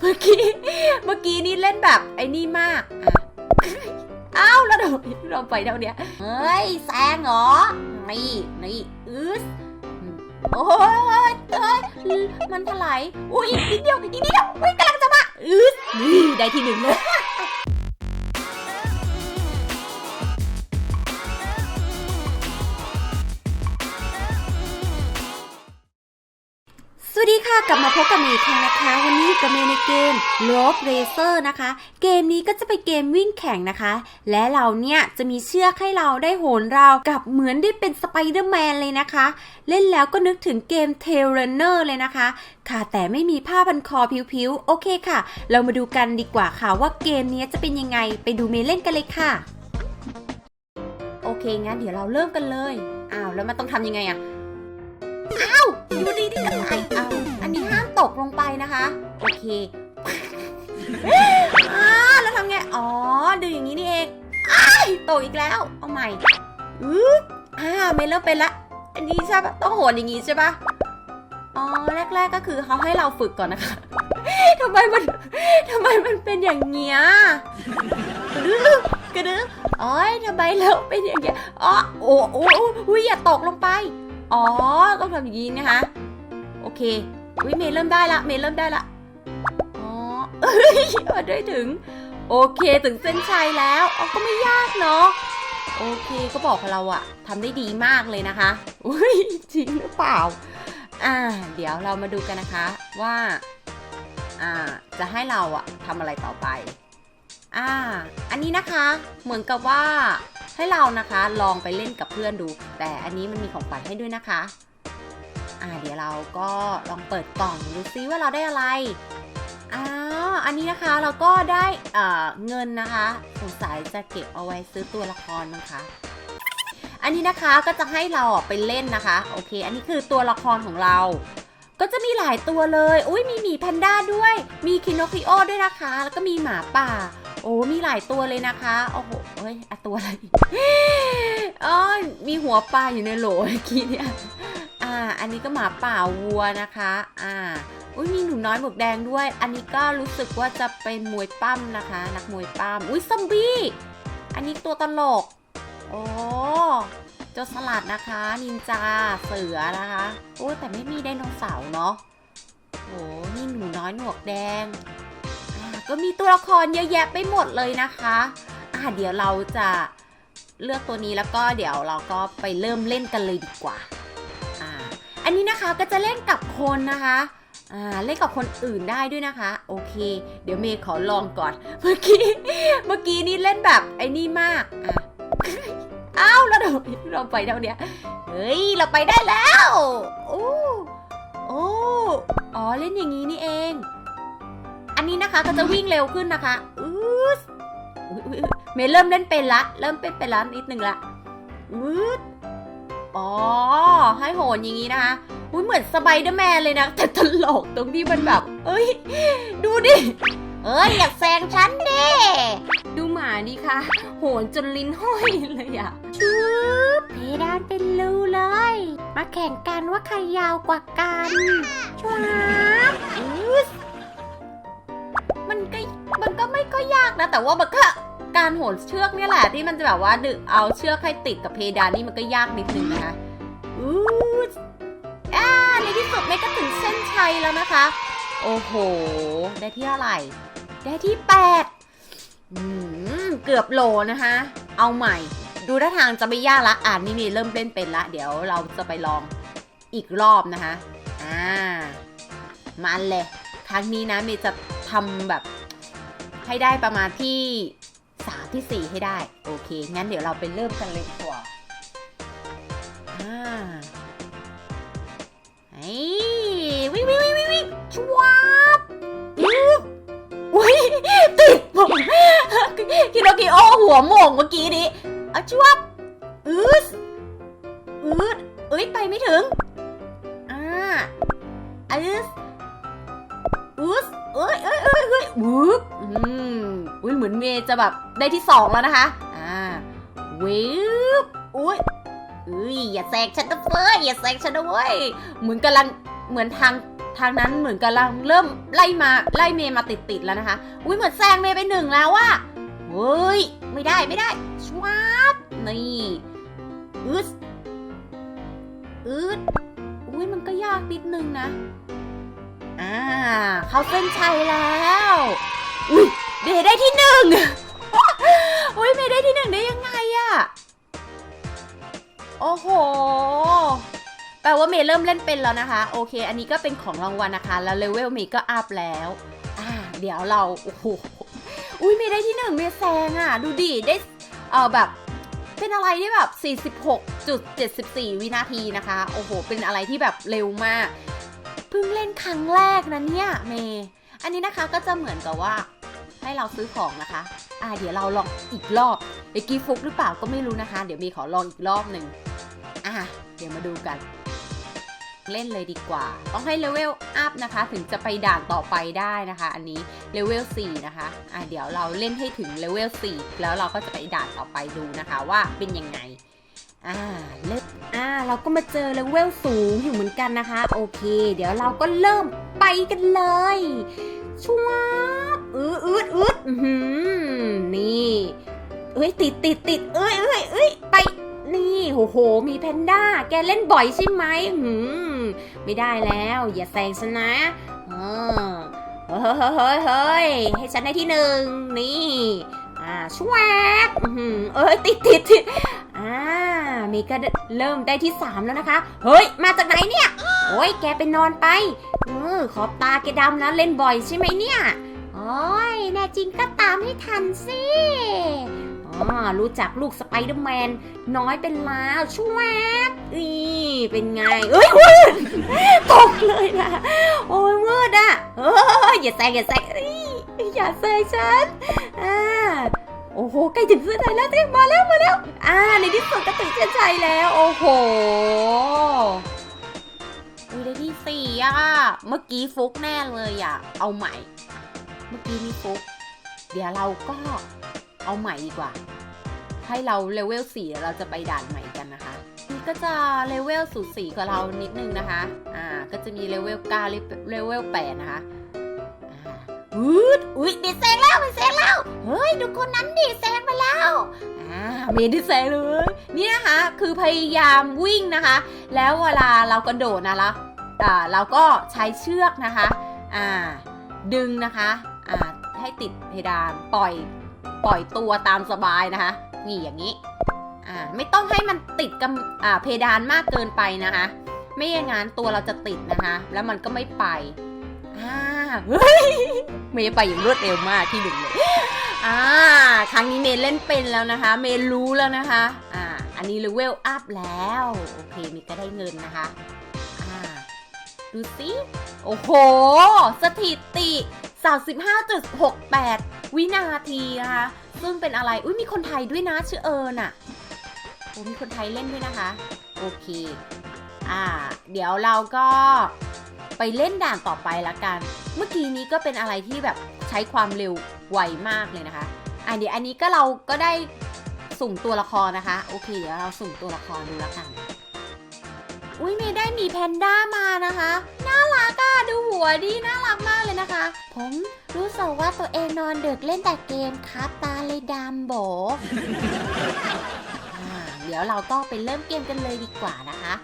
เมื่อกี้ เมื่อกี้นี่เล่นแบบไอ้นี่มากอ้าวแล้วเราเราไปเท่าเนี้ยเฮ้ยแซงเหรอ นี่นี่อืสโอ้ยเอ้ยมันถลายอุ้ยอีกนิดเดียวอีกนิดเดียวอุ้ยกำลังจะมาอืสนี่ได้ที่หนึ่งเลย ค่ะกลับมาพบกับเมย์อีกครั้งนะคะ วันนี้กับเมย์ในเกม Love Racer นะคะ เกมนี้ก็จะเป็นเกมวิ่งแข่งนะคะ และเราเนี่ยจะมีเชือกให้เราได้โหนเราวกับเหมือนได้เป็นสไปเดอร์แมนเลยนะคะ เล่นแล้วก็นึกถึงเกม t a i l Runner เลยนะคะ ค่ะแต่ไม่มีผ้าพันคอผิวๆ โอเคค่ะ เรามาดูกันดีกว่าค่ะว่าเกมนี้จะเป็นยังไงไปดูเมย์เล่นกันเลยค่ะ โอเคงั้นเดี๋ยวเราเริ่มกันเลยอ้าวแล้วมันต้องทำยังไงอะ อ้าวดูดีดีอะไรอ้าวอันนี้ห้ามตกลงไปนะคะ โอเคอ้าแล้วทำไง อ๋อ ดึงอย่างนี้นี่เองอ้ายตกอีกแล้ว เอาใหม่อืออ่าเมย์เริ่มเป็นละ อันนี้ใช่ปะต้องโหนอย่างนี้ใช่ปะอ๋อ แรก ๆ ก็คือเขาให้เราฝึกก่อนนะคะทำไมมันทำไมมันเป็นอย่างเงี้ยกระดึ๊กระดึ๊บโอ้ยทำไมเราเป็นอย่างเงี้ย อ๋อ โอ้โอ้อุ้ยอย่าตกลงไป อ๋อ ต้องทำอย่างนี้นะคะ โอเควิเมย์เริ่มได้ละ เมย์เริ่มได้ละ อ๋อเอ้ยมาได้ถึง โอเคถึงเส้นชัยแล้วอ๋อก็ไม่ยากเนาะ โอเคก็บอกเราอะทำได้ดีมากเลยนะคะอุ้ยจริงหรือเปล่า อ่า เดี๋ยวเรามาดูกันนะคะว่า อ่า จะให้เราอะทำอะไรต่อไป อ่า อันนี้นะคะ เหมือนกับว่า ให้เรานะคะลองไปเล่นกับเพื่อนดู แต่อันนี้มันมีของขวัญให้ด้วยนะคะอ่าเดี๋ยวเราก็ลองเปิดกล่องดูซิว่าเราได้อะไรอ้าวอันนี้นะคะเราก็ได้เอ่อเงินนะคะสงสัยจะเก็บเอาไว้ซื้อตัวละครมั้งคะอันนี้นะคะก็จะให้เราไปเล่นนะคะ โอเค อันนี้คือตัวละครของเรา ก็จะมีหลายตัวเลย อุ้ยมีหมีแพนด้าด้วย มีคินโนคิโอด้วยนะคะ แล้วก็มีหมาป่า โอ้มีหลายตัวเลยนะคะโอ้โหเฮ้ยอะตัวอะไรอ๋อมีหัวปลาอยู่ในโหลเมื่อกี้เนี่ยอ่า อันนี้ก็หมาป่าวัวนะคะ อ่าอุ้ยมีหนูน้อยหมวกแดงด้วย อันนี้ก็รู้สึกว่าจะเป็นมวยปั้มนะคะ นักมวยปั้มอุ้ยซอมบี้ อันนี้ตัวตลก โอ้เจ้าสลัดนะคะ นินจา เสือนะคะ โอ้แต่ไม่มีไดโนเสาร์เนาะโอ้นี่หนูน้อยหนวกแดง ก็มีตัวละครเยอะแยะไปหมดเลยนะคะอ่าเดี๋ยวเราจะเลือกตัวนี้แล้วก็เดี๋ยวเราก็ไปเริ่มเล่นกันเลยดีกว่าอ่า อันนี้นะคะก็จะเล่นกับคนนะคะอ่าเล่นกับคนอื่นได้ด้วยนะคะ โอเค เดี๋ยวเมย์ขอลองก่อน เมื่อกี้ เมื่อกี้นี่เล่นแบบไอ้นี่มากอะอ้าวแล้วเราเราไปเท่านี้เฮ้ย เราไปได้แล้ว โอ้ โอ้ อ๋อ เล่นอย่างนี้นี่เอง อันนี้นะคะก็จะวิ่งเร็วขึ้นนะคะอือสอุ๊ยอุ๊ยอุ๊ยเมย์เริ่มเล่นเป็นละ เริ่มเป็นเป็นละนิดนึงละอืดอ๋อ ให้โหนอย่างนี้นะคะอุ้ยเหมือนสไปเดอร์แมนเลยนะ แต่ตลกตรงที่มันแบบ เอ้ย ดูดิ เอ้ย อยากแซงฉันดิ ดูหมาดิคะโหนจนลิ้นห้อยเลยอะชืบเพดานเป็นรูเลย มาแข่งกันว่าใครยาวกว่ากันชวบอื้อ มันก็มันก็ไม่ก็ยากนะ แต่ว่ามันก็การโหนเชือกเนี่ยแหละที่มันจะแบบว่าดึงเอาเชือกให้ติดกับเพดานนี่มันก็ยากนิดนึงนะคะอู้อ่าในที่สุดเมย์ก็ถึงเส้นชัยแล้วนะคะ โอ้โห ได้ที่เท่าไร ได้ที่แปดอืมเกือบโลนะคะ เอาใหม่ ดูท่าทางจะไม่ยากละ อ่านนี่มีเริ่มเล่นเป็นละ เดี๋ยวเราจะไปลองอีกรอบนะคะ อ่า มันเลย ครั้งนี้นะเมย์จะ ทำแบบให้ได้ประมาณที่สามที่สี่ให้ได้ โอเค งั้นเดี๋ยวเราไปเริ่มกันเลยดีกว่าอ่าเฮ้ยวิ่งวิ่งวิ่งวิ่งวิ่งชวบอุ้ยติดผมคิโนกิโอหัวโหม่งเมื่อกี้นี้อะชวบ แบบได้ที่สองแล้วนะคะ อ่าวิบอุ้ยเอ้ยอย่าแซงฉันนะเฟ้ยอย่าแซงฉันนะเว้ยเหมือนกำลังเหมือนทางทางนั้นเหมือนกำลังเริ่มไล่มาไล่เมย์มาติดๆแล้วนะคะ อุ้ยเหมือนแซงเมย์ไปหนึ่งแล้วอะเฮ้ยไม่ได้ไม่ได้ชวับนี่อึดอึดอุ้ยมันก็ยากนิดนึงนะ อ่า เขาเส้นชัยแล้ว อุ้ยเมย์ได้ที่หนึ่ง อุ้ยเมย์ได้ที่หนึ่งได้ยังไงอะโอ้โห แปลว่าเมย์เริ่มเล่นเป็นแล้วนะคะ โอเค อันนี้ก็เป็นของรางวัลนะคะ แล้วเลเวลเมย์ก็อัพแล้ว อ่า เดี๋ยวเรา โอ้โห อุ้ยเมย์ได้ที่หนึ่งเมย์แซงอะดูดิ ได้ เออแบบเป็นอะไรที่แบบ 46.74 วินาทีนะคะ โอ้โห เป็นอะไรที่แบบเร็วมาก เพิ่งเล่นครั้งแรกนะเนี่ยเมย์อันนี้นะคะก็จะเหมือนกับว่า ให้เราซื้อของนะคะ อ่าเดี๋ยวเราลองอีกรอบเมื่อกี้ฟุกหรือเปล่าก็ไม่รู้นะคะ เดี๋ยวมย์ขอลองอีกรอบหนึ่งอ่าเดี๋ยวมาดูกัน เล่นเลยดีกว่า ต้องให้เลเวลอัพนะคะ ถึงจะไปด่านต่อไปได้นะคะ อันนี้เลเวล4นะคะ อะเดี๋ยวเราเล่นให้ถึงเลเวล4แล้วเราก็จะไปด่านต่อไปดูนะคะ ว่าเป็นยังไงอ่าเล่นอ่า เราก็มาเจอเลเวลสูงอยู่เหมือนกันนะคะ โอเค เดี๋ยวเราก็เริ่มไปกันเลย ชวบอืดอืดอืดอื้อหือนี่ เอ้ยติดติดติดเอ้ยเอ้ยเอ้ยไป นี่โหโห มีแพนด้า แกเล่นบ่อยใช่ไหมหืมไม่ได้แล้ว อย่าแซงฉันนะเออเฮ้ยเฮ้ยเฮ้ยให้ฉันได้ที่หนึ่งนี่ อ่าชวกอื้อหือเอ้ยติดติดติดอ่า มีก็เริ่มได้ที่สามแล้วนะคะ เฮ้ย มาจากไหนเนี่ย โอ้ยแกไปนอนไปเออขอบตาแกดำแล้วเล่นบ่อยใช่ไหมเนี่ยโอ้ยแน่จริงก็ตามให้ทันสิอ๋อรู้จักลูกสไปเดอร์แมนน้อยเป็นล้าวชวกนี่เป็นไง เอ้ยมืดตกเลยนะ โอ้ยมืดอะเอ้ยอย่าแซงอย่าแซงอยอย่าแซงฉันอ่า อ้โหใกล้ถึงเส้นชัยแล้วเจ๊มาแล้วมาแล้ว อ่าในที่สุดก็ถึงเส้นชัยแล้ว โอ้โหอุ้ยได้ที่สี่อะ เมื่อกี้ฟุกแน่เลยอะ เอาใหม่ เมื่อกี้นี่ฟุก เดี๋ยวเราก็เอาใหม่ดีกว่า ให้เราเลเวล4แล้วเราจะไปด่านใหม่กันนะคะนี่ก็จะเลเวลสูสีกับเรานิดนึงนะคะ อ่า ก็จะมีเลเวล9เลเวล8นะคะ อืดอุ้ยดิแซงแล้วมันแซงแล้ว เฮ้ยดูคนนั้นดิแซงไปแล้วอ่ามย์ได้แซงเลยนี่นะคะคือพยายามวิ่งนะคะ แล้วเวลาเรากระโดดนะละอ่าเราก็ใช้เชือกนะคะอ่าดึงนะคะอ่าให้ติดเพดานปล่อยปล่อยตัวตามสบายนะคะนี่อย่างนี้อ่าไม่ต้องให้มันติดกับอ่าเพดานมากเกินไปนะคะ ไม่อย่างนั้นตัวเราจะติดนะคะ แล้วมันก็ไม่ไปอ่า เฮ้ยเมย์ไปอย่างรวดเร็วมากที่หนึ่งเลยอ่าครั้งนี้เมย์เล่นเป็นแล้วนะคะ เมย์รู้แล้วนะคะอ่าอันนี้เลเวลอัพแล้วโอเคเมย์ก็ได้เงินนะคะอ่าดูสิโอ้โห สถิติ35.68 วินาทีนะคะซึ่งเป็นอะไร อุ้ยมีคนไทยด้วยนะชื่อเอิญอะโอ้มีคนไทยเล่นด้วยนะคะ โอเค อ่า เดี๋ยวเราก็ ไปเล่นด่านต่อไปละกัน เมื่อกี้นี้ก็เป็นอะไรที่แบบใช้ความเร็วไวมากเลยนะคะอ่าเดี๋ยอันนี้ก็เราก็ได้สุ่มตัวละครนะคะ โอเค เดี๋ยวเราสุ่มตัวละครดูละกัน อุ้ยเมย์ได้มีแพนด้ามานะคะ น่ารักอะดูหัวดีน่ารักมากเลยนะคะ ผมรู้สึกว่าตัวเองนอนดึกเล่นแต่เกมครับตาเลยดำโบเดี๋ยวเราก็ไปเริ่มเกมกันเลยดีกว่านะคะ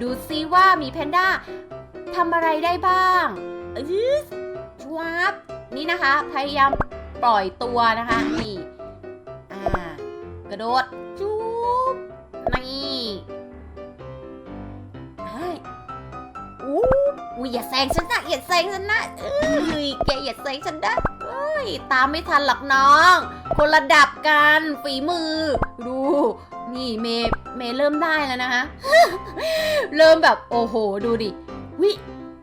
ดูซิว่าหมีแพนด้าทำอะไรได้บ้างชวับนี่นะคะ พยายามปล่อยตัวนะคะ นี่ อ่า กระโดด จุ๊บ นี่เฮ้ยอู้อุ้ยอย่าแซงฉันนะ อย่าแซงฉันนะเอ้ยแกอย่าแซงฉันนะเอ้ย ตามไม่ทันหรอกน้อง คนระดับกัน ฝีมือ ดู นี่เมย์เมย์เริ่มได้แล้วนะคะ เริ่มแบบโอ้โห ดูดิ วิ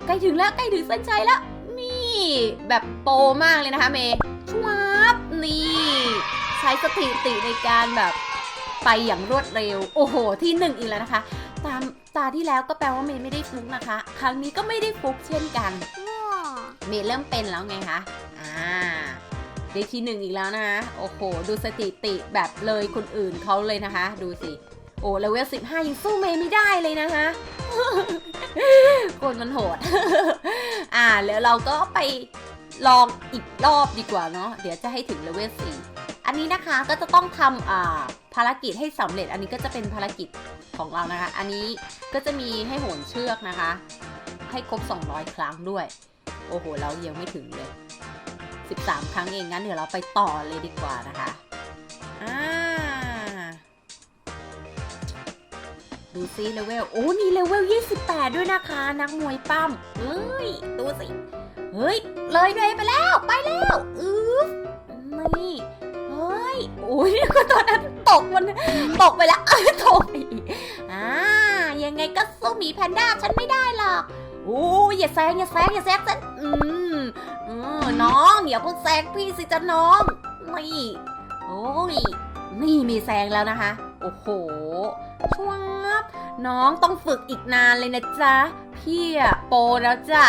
ใกล้ถึงแล้วใกล้ถึงเส้นชัยแล้ว นี่แบบโปรมากเลยนะคะเมย์ชวับนี่ ใช้สถิติในการแบบไปอย่างรวดเร็ว โอ้โห ที่หนึ่งอีกแล้วนะคะ ตามตาที่แล้วก็แปลว่าเมย์ไม่ได้ฟุกนะคะ ครั้งนี้ก็ไม่ได้ฟุกเช่นกัน เมย์เริ่มเป็นแล้วไงคะ อ่า ได้ที่หนึ่งอีกแล้วนะคะ โอ้โห ดูสถิติแบบเลยคนอื่นเขาเลยนะคะ ดูสิ โอ้เลเวลสิบห้ายังสู้เมย์ไม่ได้เลยนะคะคนมันโหด อ่า แล้วเราก็ไปลองอีกรอบดีกว่าเนาะ เดี๋ยวจะให้ถึงเลเวล4อันนี้นะคะก็จะต้องทำอ่าภารกิจให้สำเร็จ อันนี้ก็จะเป็นภารกิจของเรานะคะ อันนี้ก็จะมีให้โหนเชือกนะคะ ให้ครบ 200 ครั้งด้วย โอ้โห เรายังไม่ถึงเลย 13 ครั้งเองงั้นเดี๋ยวเราไปต่อเลยดีกว่านะคะอ่าดูซิเลเวล โอ้ มีเลเวล 28 ด้วยนะคะ นักมวยปั้มเฮ้ย ดูสิ เฮ้ย เลยเลยไปแล้ว ไปแล้วอือนี่ เฮ้ย โอ้ยก็ตอนนั้นตกมัน ตกไปแล้วเออตกไปอีกอ่า ยังไงก็สู้หมีแพนด้าฉันไม่ได้หรอก โอ้ยอย่าแซง อย่าแซง อย่าแซงฉันอืม เออน้องอย่าเพิ่งแซงพี่สิจ๊ะน้องนี่โอ้ยนี่มีแซงแล้วนะคะ โอ้โหชวบน้องต้องฝึกอีกนานเลยนะจ๊ะพี่อะโปแล้วจ้ะ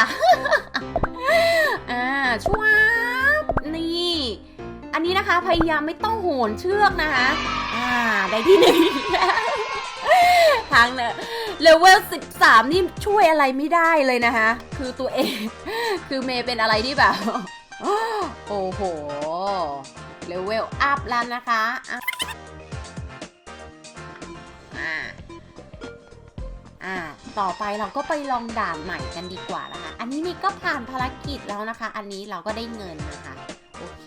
อ่าชวบนี่ อันนี้นะคะพยายามไม่ต้องโหนเชือกนะคะ อ่าได้ที่หนึ่งแล้วทางเนี่ย เลเวล 13 นี่ช่วยอะไรไม่ได้เลยนะคะ คือตัวเอง คือเมย์เป็นอะไรที่แบบ โอ้โห เลเวลอัพแล้วนะคะอะอ่าอ่า ต่อไปเราก็ไปลองด่านใหม่กันดีกว่านะคะ อันนี้มีก็ผ่านภารกิจแล้วนะคะ อันนี้เราก็ได้เงินนะคะ โอเค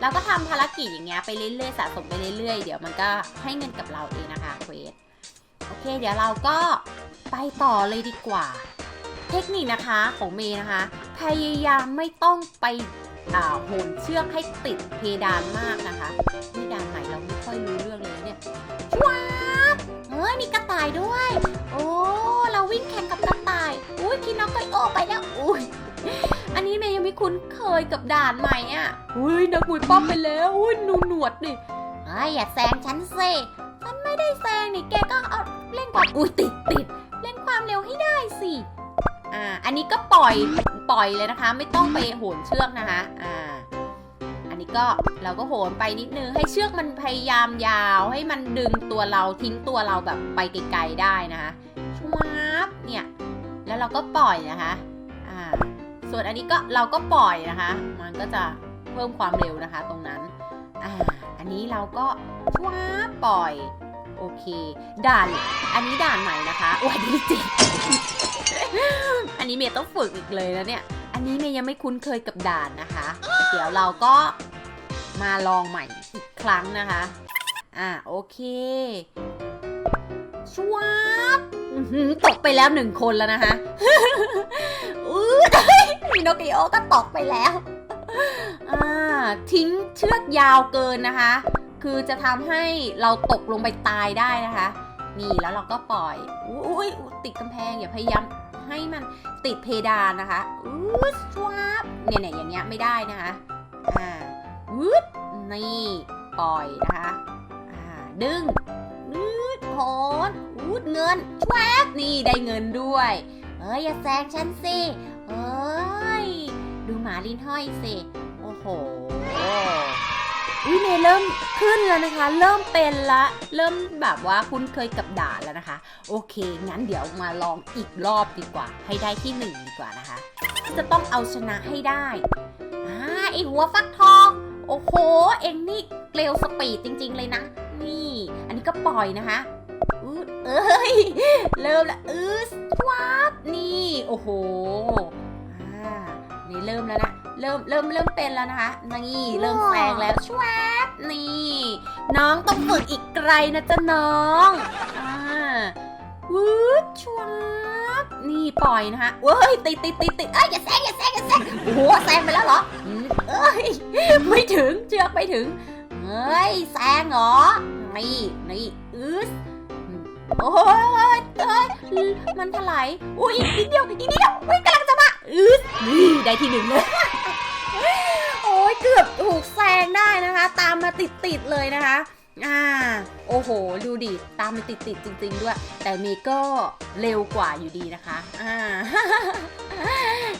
เราก็ทำภารกิจอย่างเงี้ยไปเรื่อยๆสะสมไปเรื่อยๆ เดี๋ยวมันก็ให้เงินกับเราเองนะคะเควส เค เดี๋ยวเราก็ไปต่อเลยดีกว่า เทคนิคนะคะของเมย์นะคะ พยายามไม่ต้องไปอ่าโหนเชือกให้ติดเพดานมากนะคะนี่ดานไหนเราไม่ค่อยรู้เรื่องเลยเนี่ยว้าวเฮ้ยมีกระต่ายด้วย โอ้เราวิ่งแข่งกับกระต่ายอุ้ยคินอกก็โอไปแล้วอุ้ยอันนี้เมย์ยังไม่คุ้นเคยกับด่านใหม่อะอุ้ยนักมวยป้อมไปแล้วอุ้ยหนูหนวดดิเฮ้ยอย่าแซงฉันสิฉันไม่ได้แซงนี่แกก็เอา เร่งความอุ้ยติดติดเร่งความเร็วให้ได้สิอ่าอันนี้ก็ปล่อยปล่อยเลยนะคะ ไม่ต้องไปโหนเชือกนะคะอ่าอันนี้ก็เราก็โหนไปนิดนึงให้เชือกมันพยายามยาวให้มันดึงตัวเราทิ้งตัวเราแบบไปไกลๆได้นะคะชวับเนี่ยแล้วเราก็ปล่อยนะคะอ่าส่วนอันนี้ก็เราก็ปล่อยนะคะ มันก็จะเพิ่มความเร็วนะคะตรงนั้นอ่าอันนี้เราก็ชวับปล่อย โอเค ด่าน อันนี้ด่านใหม่นะคะโอ้ยอันนี้จริงอันนี้เมย์ต้องฝึกอีกเลยแล้วเนี่ย อันนี้เมย์ยังไม่คุ้นเคยกับด่านนะคะ เดี๋ยวเราก็มาลองใหม่อีกครั้งนะคะ อ่าโอเคชวบตกไปแล้วหนึ่งคนแล้วนะคะอือมินกกิโอก็ตกไปแล้ว อ่า ทิ้งเชือกยาวเกินนะคะ คือจะทำให้เราตกลงไปตายได้นะคะ นี่แล้วเราก็ปล่อยอุ้ยติดกำแพงอย่าพยายามให้มันติดเพดานนะคะอู้ชวบเนี่ยเนี่ยอย่างเงี้ยไม่ได้นะคะอ่าวืดนี่ปล่อยนะคะอ่าดึงวืดโหนวูดเงินชวบนี่ได้เงินด้วยเอ้ยอย่าแซงฉันสิเอ้ยดูหมาลิ้นห้อยสิโอ้โห อุ้ยเมย์เริ่มขึ้นแล้วนะคะ เริ่มเป็นละ เริ่มแบบว่าคุ้นเคยกับด่านแล้วนะคะ โอเค งั้นเดี๋ยวมาลองอีกรอบดีกว่า ให้ได้ที่หนึ่งดีกว่านะคะ จะต้องเอาชนะให้ได้อ่าไอหัวฟักทอง โอ้โห เอ็งนี่เร็วสปีดจริง ๆ เลยนะ นี่ อันนี้ก็ปล่อยนะคะอืดเอ้ย เริ่มละอืดวับนี่ โอ้โห อ่า นี่เริ่มแล้วนะ เริ่มเริ่มเริ่มเป็นแล้วนะคะนี่เริ่มแซงแล้วชวบนี่ น้องต้องฝึกอีกไกลนะจ๊ะน้องอ่าวืดชวบนี่ปล่อยนะคะเว้ยติดติดติดติดเอ้ยอย่าแซงอย่าแซงอย่าแซงโอ้โหแซงไปแล้วเหรออืมเอ้ยไม่ถึงเชือกไม่ถึงเฮ้ยแซงเหรอนี่นี่อืด โอ้ยเอ้ยมันถลายอุ้ยอีกนิดเดียวอีกนิดเดียวอุ้ยกำลังจะมาอืดนี่ได้ที่หนึ่งเลยโอ้ยเกือบถูกแซงได้นะคะ ตามมาติดติดๆเลยนะคะอ่าโอ้โห ดูดิ ตามมาติดติดจริง ๆ ด้วย แต่เมย์ก็เร็วกว่าอยู่ดีนะคะอ่า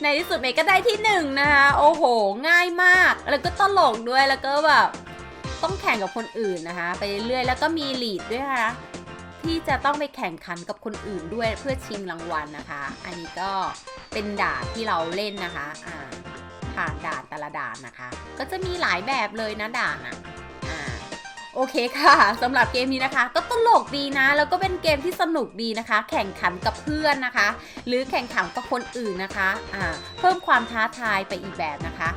ในที่สุดเมย์ก็ได้ที่หนึ่งนะคะโอ้โห ง่ายมาก แล้วก็ตลกด้วยแล้วก็แบบต้องแข่งกับคนอื่นนะคะ ไปเรื่อยๆแล้วก็มีลีดด้วยนะคะ ที่จะต้องไปแข่งขันกับคนอื่นด้วยเพื่อชิงรางวัลนะคะ อันนี้ก็เป็นด่านที่เราเล่นนะคะอ่าผ่านด่านแต่ละด่านนะคะ ก็จะมีหลายแบบเลยนะด่านอะอ่าโอเคค่ะสำหรับเกมนี้นะคะ ก็ตลกดีนะ แล้วก็เป็นเกมที่สนุกดีนะคะ แข่งขันกับเพื่อนนะคะ หรือแข่งขันกับคนอื่นนะคะอ่าเพิ่มความท้าทายไปอีกแบบนะคะ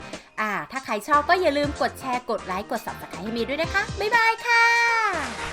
อ่าถ้าใครชอบก็อย่าลืมกดแชร์กดไลค์กด subscribe ให้มย์ด้วยนะคะ บ๊ายบายค่ะ